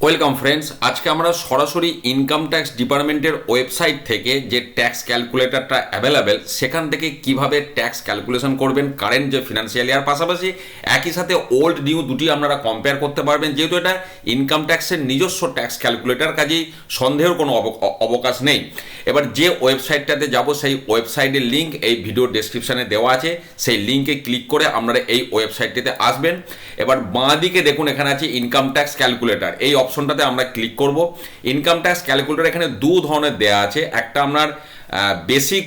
Welcome friends আজকে আমরা সরাসরি ইনকাম ট্যাক্স ডিপার্টমেন্টের ওয়েবসাইট থেকে যে ট্যাক্স ক্যালকুলেটরটা অ্যাভেলেবেল সেখান থেকে কীভাবে ট্যাক্স ক্যালকুলেশন করবেন কারেন্ট যে ফিনান্সিয়াল ইয়ার পাশাপাশি একই সাথে ওল্ড নিউ দুটি আপনারা কম্পেয়ার করতে পারবেন। যেহেতু এটা ইনকাম ট্যাক্সের নিজস্ব ট্যাক্স ক্যালকুলেটর কাজেই সন্দেহের কোনো অব- অবকাশ নেই। এবার যে ওয়েবসাইটটাতে যাব, সেই ওয়েবসাইটের লিঙ্ক এই ভিডিও ডেসক্রিপশনে দেওয়া আছে। সেই লিঙ্কে ক্লিক করে আপনারা এই ওয়েবসাইটটিতে আসবেন। এবার বাঁ দিকে দেখুন, এখানে আছে ইনকাম ট্যাক্স ক্যালকুলেটর এই অপশনটাতে আমরা ক্লিক করব। ইনকাম ট্যাক্স ক্যালকুলেটর এখানে দু ধরনের দেয়া আছে। একটা আপনার বেসিক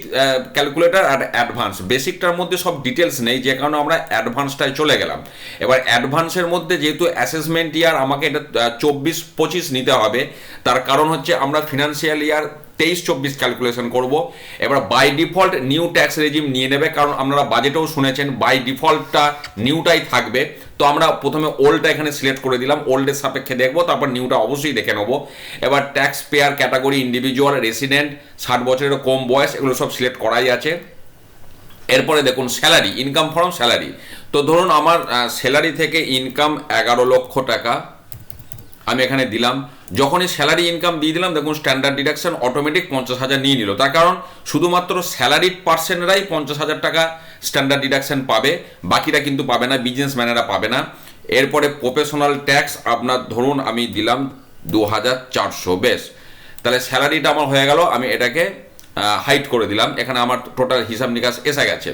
ক্যালকুলেটর আর অ্যাডভান্স বেসিকটার মধ্যে সব ডিটেলস নেই, যে কারণে আমরা অ্যাডভান্সটায় চলে গেলাম। এবার অ্যাডভান্সের মধ্যে যেহেতু অ্যাসেসমেন্ট ইয়ার আমাকে এটা চব্বিশ, পঁচিশ নিতে হবে, তার কারণ হচ্ছে আমরা ফিনান্সিয়াল ইয়ার তেইশ চব্বিশ ক্যালকুলেশন করব। এবার by default new tax regime নিয়ে নেবে, কারণ আপনারা বাজেটেও শুনেছেন বাই ডিফল্টটা নিউটাই থাকবে। তো আমরা প্রথমে ওল্ডটা এখানে সিলেক্ট করে দিলাম ওল্ডের সাপেক্ষে দেখব, তারপর নিউটা অবশ্যই দেখে নেব। এবার tax payer category individual resident ষাট বছরের কম বয়স, এগুলো সব সিলেক্ট করাই আছে। এরপরে দেখুন স্যালারি ইনকাম ফর্ম স্যালারি তো ধরুন আমার স্যালারি থেকে ইনকাম এগারো লক্ষ টাকা। আমি এখানে দিলাম। যখনই স্যালারি ইনকাম দিয়ে দিলাম, দেখুন স্ট্যান্ডার্ড ডিডাকশন অটোমেটিক পঞ্চাশ হাজার নিয়ে নিল। তার কারণ শুধুমাত্র স্যালারিড পার্সেন্টরাই পঞ্চাশ হাজার টাকা স্ট্যান্ডার্ড ডিডাকশন পাবে, বাকিরা কিন্তু পাবে না বিজনেসম্যানেরা পাবে না। এরপরে প্রফেশনাল ট্যাক্স আপনার ধরুন আমি দিলাম দু হাজার চারশো, বেশ। তাহলে স্যালারিটা আমার হয়ে গেল, আমি এটাকে হাইট করে দিলাম। এখানে আমার টোটাল হিসাব নিকাশ এসে গেছে।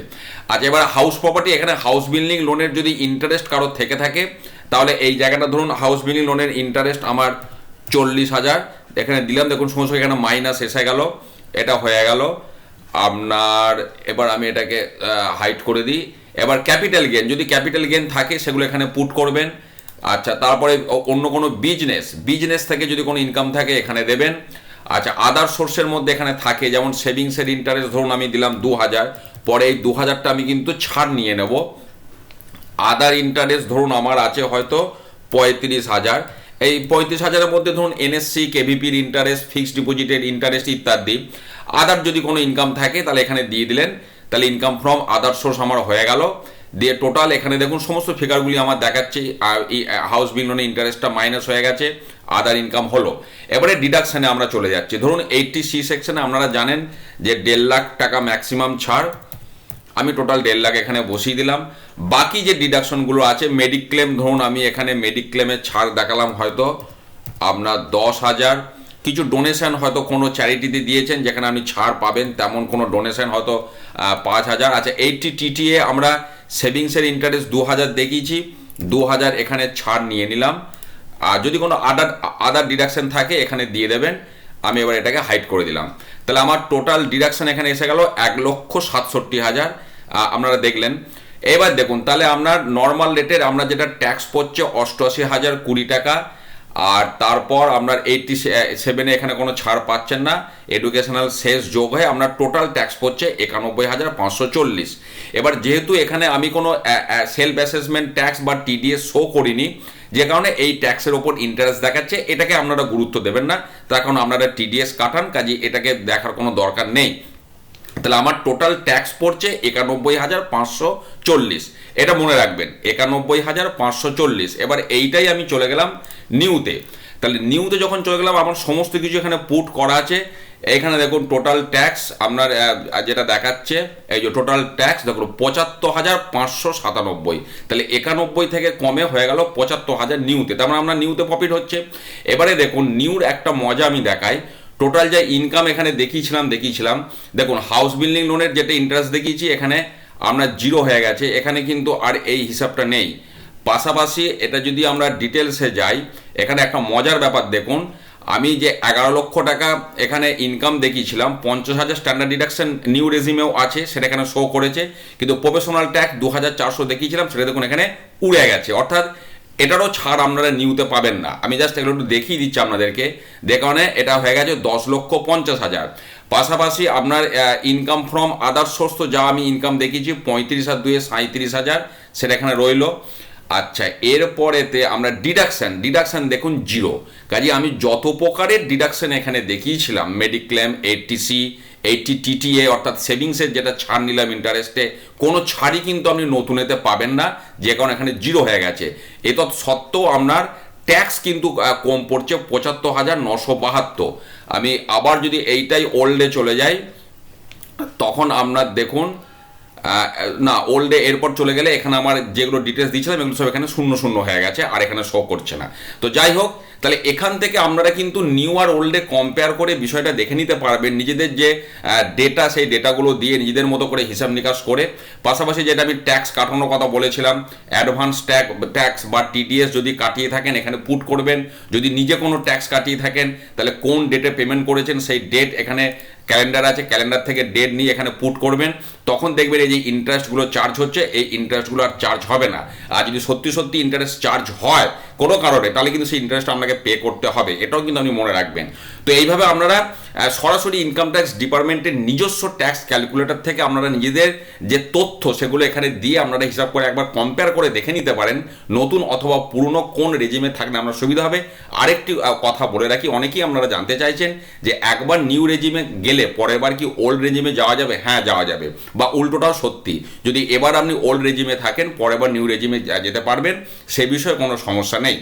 আচ্ছা এবার হাউস প্রপার্টি এখানে হাউস বিল্ডিং লোনের যদি ইন্টারেস্ট কারোর থেকে থাকে তাহলে এই জায়গাটা ধরুন হাউস বিল্ডিং লোনের ইন্টারেস্ট আমার চল্লিশ হাজার। এখানে দিলাম, দেখুন সমস্ত এখানে মাইনাস এসে গেল, এটা হয়ে গেল। আপনার, এবার আমি এটাকে হাইট করে দিই। এবার ক্যাপিটাল গেন যদি ক্যাপিটাল গেন থাকে, সেগুলো এখানে পুট করবেন। আচ্ছা তারপরে অন্য কোনো বিজনেস বিজনেস থেকে যদি কোনো ইনকাম থাকে, এখানে দেবেন। আচ্ছা আদার সোর্সের মধ্যে এখানে থাকে, যেমন সেভিংসের ইন্টারেস্ট ধরুন আমি দিলাম দু হাজার। পরে এই দু হাজারটা আমি কিন্তু ছাড় নিয়ে নেব। আদার ইন্টারেস্ট ধরুন আমার আছে হয়তো পঁয়ত্রিশ হাজার। এই পঁয়ত্রিশ হাজারের মধ্যে ধরুন এনএসসি কেভিপির ইন্টারেস্ট ফিক্সড ডিপোজিটের ইন্টারেস্ট ইত্যাদি। আদার যদি কোনো ইনকাম থাকে, তাহলে এখানে দিয়ে দিলেন। তাহলে ইনকাম ফ্রম আদার সোর্স আমার হয়ে গেল। দিয়ে টোটাল এখানে দেখুন সমস্ত ফিগারগুলি আমার দেখাচ্ছে, আর এই হাউস বিল লোনের ইন্টারেস্টটা মাইনাস হয়ে গেছে আদার ইনকাম হলো। এবারে ডিডাকশানে আমরা চলে যাচ্ছি। ধরুন এইটটি সি সেকশানে আপনারা জানেন যে দেড় লাখ টাকা ম্যাক্সিমাম ছাড়। আমি টোটাল দেড় লাখ এখানে বসিয়ে দিলাম। বাকি যে ডিডাকশনগুলো আছে মেডিক্লেম ধরুন আমি এখানে মেডিক্লেমের ছাড় দেখালাম হয়তো আপনার দশ হাজার। কিছু ডোনেশন হয়তো কোনো চ্যারিটিতে দিয়েছেন, যেখানে আপনি ছাড় পাবেন, তেমন কোনো ডোনেশন হয়তো পাঁচ হাজার। আচ্ছা এইটটি টিটিএ আমরা সেভিংসের ইন্টারেস্ট দু হাজার দেখিয়েছি, দু হাজার এখানে ছাড় নিয়ে নিলাম। আর যদি কোনো আদার আদার ডিডাকশন থাকে, এখানে দিয়ে দেবেন। আমি এবার এটাকে হাইড করে দিলাম। তাহলে আমার টোটাল ডিডাকশন এখানে এসে গেল এক লক্ষ সাতষট্টি হাজার। আপনারা দেখলেন। এবার দেখুন, তাহলে আপনার নর্মাল রেটের আমরা যেটা ট্যাক্স পড়ছে অষ্টআশি হাজার কুড়ি টাকা, আর তারপর আপনার এইটটি সেভেনে এখানে কোনো ছাড় পাচ্ছেন না এডুকেশনাল শেষ যোগ হয়ে আপনার টোটাল ট্যাক্স পড়ছে একানব্বই হাজার পাঁচশো চল্লিশ। এবার যেহেতু এখানে আমি কোনো সেলফ অ্যাসেসমেন্ট ট্যাক্স বা টিডিএস শো করিনি, যে কারণে এই ট্যাক্সের ওপর ইন্টারেস্ট দেখাচ্ছে, এটাকে আপনারা গুরুত্ব দেবেন না। তার কারণ আপনারা টিডিএস কাটান, কাজে এটাকে দেখার কোনো দরকার নেই। তাহলে আমার টোটাল ট্যাক্স পড়ছে একানব্বই হাজার পাঁচশো চল্লিশ। এটা মনে রাখবেন, একানব্বই হাজার পাঁচশো চল্লিশ। এবার এইটাই আমি চলে গেলাম নিউতে। তাহলে নিউতে যখন চলে গেলাম, আমার সমস্ত কিছু এখানে পুট করা আছে। এখানে দেখুন টোটাল ট্যাক্স আপনার যেটা দেখাচ্ছে, এই যে টোটাল ট্যাক্স দেখুন পঁচাত্তর হাজার পাঁচশো সাতানব্বই। তাহলে একানব্বই থেকে কমে হয়ে গেল পঁচাত্তর হাজার নিউতে। তার মানে আপনার নিউতে প্রফিট হচ্ছে। এবারে দেখুন, নিউর একটা মজা আমি দেখাই। টোটাল যে ইনকাম এখানে দেখিয়েছিলাম দেখিয়েছিলাম। দেখুন হাউস বিল্ডিং লোনের যেটা ইন্টারেস্ট দেখিয়েছি, এখানে আপনার জিরো হয়ে গেছে। এখানে কিন্তু আর এই হিসাবটা নেই। পাশাপাশি এটা যদি আমরা ডিটেলসে যাই, এখানে একটা মজার ব্যাপার দেখুন। আমি যে এগারো লক্ষ টাকা এখানে ইনকাম দেখিয়েছিলাম, পঞ্চাশ হাজার স্ট্যান্ডার্ড ডিডাকশন নিউ রেজিমেও আছে, সেটা এখানে শো করেছে। কিন্তু প্রফেশনাল ট্যাক্স দু হাজার চারশো দেখিয়েছিলাম, সেটা দেখুন এখানে উড়ে গেছে। অর্থাৎ এটারও ছাড় আপনারা নিউতে পাবেন না। আমি জাস্ট এগুলো একটু দেখিয়ে দিচ্ছি আপনাদেরকে। কারণে এটা হয়ে গেছে দশ লক্ষ পঞ্চাশ হাজার। পাশাপাশি আপনার ইনকাম ফ্রম আদার সোর্স তো যা আমি ইনকাম দেখিয়েছি, পঁয়ত্রিশ আর দুয়ে সাঁত্রিশ হাজার, সেটা এখানে রইল। আচ্ছা এরপরেতে আমরা ডিডাকশন ডিডাকশান দেখুন জিরো কাজে আমি যত প্রকারের ডিডাকশান এখানে দেখিয়েছিলাম মেডিক্লেম এইটিসি এইটি টিটিএ অর্থাৎ সেভিংসের যেটা ছাড় নিলাম ইন্টারেস্টে কোনো ছাড়ই কিন্তু আপনি নতুন এতে পাবেন না, যে কারণ এখানে জিরো হয়ে গেছে। এ তৎ সত্ত্বেও আপনার ট্যাক্স কিন্তু কম পড়ছে পঁচাত্তর হাজার নশো বাহাত্তর। আমি আবার যদি এইটাই ওল্ডে চলে যাই, তখন আপনার দেখুন না ওল্ডে এরপর চলে গেলে এখানে আমার যেগুলো ডিটেলস দিয়েছিলাম, এগুলো সব এখানে শূন্য শূন্য হয়ে গেছে, আর এখানে শো করছে না। তো যাই হোক, তাহলে এখান থেকে আপনারা কিন্তু নিউ আর ওল্ডে কম্পেয়ার করে বিষয়টা দেখে নিতে পারবেন, নিজেদের যে ডেটা সেই ডেটাগুলো দিয়ে নিজেদের মতো করে হিসাব নিকাশ করে। পাশাপাশি যেটা আমি ট্যাক্স কাটানোর কথা বলেছিলাম অ্যাডভান্স ট্যাক্স ট্যাক্স বা টিডিএস যদি কাটিয়ে থাকেন, এখানে পুট করবেন। যদি নিজে কোনো ট্যাক্স কাটিয়ে থাকেন, তাহলে কোন ডেটে পেমেন্ট করেছেন, সেই ডেট এখানে ক্যালেন্ডার আছে, ক্যালেন্ডার থেকে ডেট নিয়ে এখানে পুট করবেন। তখন দেখবেন এই যে ইন্টারেস্টগুলো চার্জ হচ্ছে, এই ইন্টারেস্টগুলো আর চার্জ হবে না। আর যদি সত্যি সত্যি ইন্টারেস্ট চার্জ হয় কোনো কারণে, তাহলে কিন্তু সেই ইন্টারেস্ট আপনাকে পে করতে হবে, এটাও কিন্তু আপনি মনে রাখবেন। তো এইভাবে আপনারা সরাসরি ইনকাম ট্যাক্স ডিপার্টমেন্টের নিজস্ব ট্যাক্স ক্যালকুলেটর থেকে আপনারা নিজেদের যে তথ্য সেগুলো এখানে দিয়ে আপনারা হিসাব করে একবার কম্পেয়ার করে দেখে নিতে পারেন, নতুন অথবা পুরনো কোন রেজিমে থাকলে আপনার সুবিধা হবে। আরেকটি কথা বলে রাখি, অনেকেই আপনারা জানতে চাইছেন যে একবার নিউ রেজিমে গেলে পরের বার কি ওল্ড রেজিমে যাওয়া যাবে? হ্যাঁ যাওয়া যাবে। বা উল্টোটাও সত্যি, যদি এবার আপনি ওল্ড রেজিমে থাকেন পরের বার নিউ রেজিমে যেতে পারবেন, সে বিষয়ে কোনো সমস্যা নেই।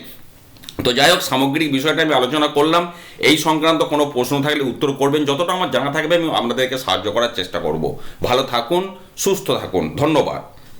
তো যাই হোক সামগ্রিক বিষয়টা আমি আলোচনা করলাম। এই সংক্রান্ত কোনো প্রশ্ন থাকলে উত্তর করবেন। যতটা আমার জানা থাকবে, আমি আপনাদেরকে সাহায্য করার চেষ্টা করব। ভালো থাকুন, সুস্থ থাকুন। ধন্যবাদ।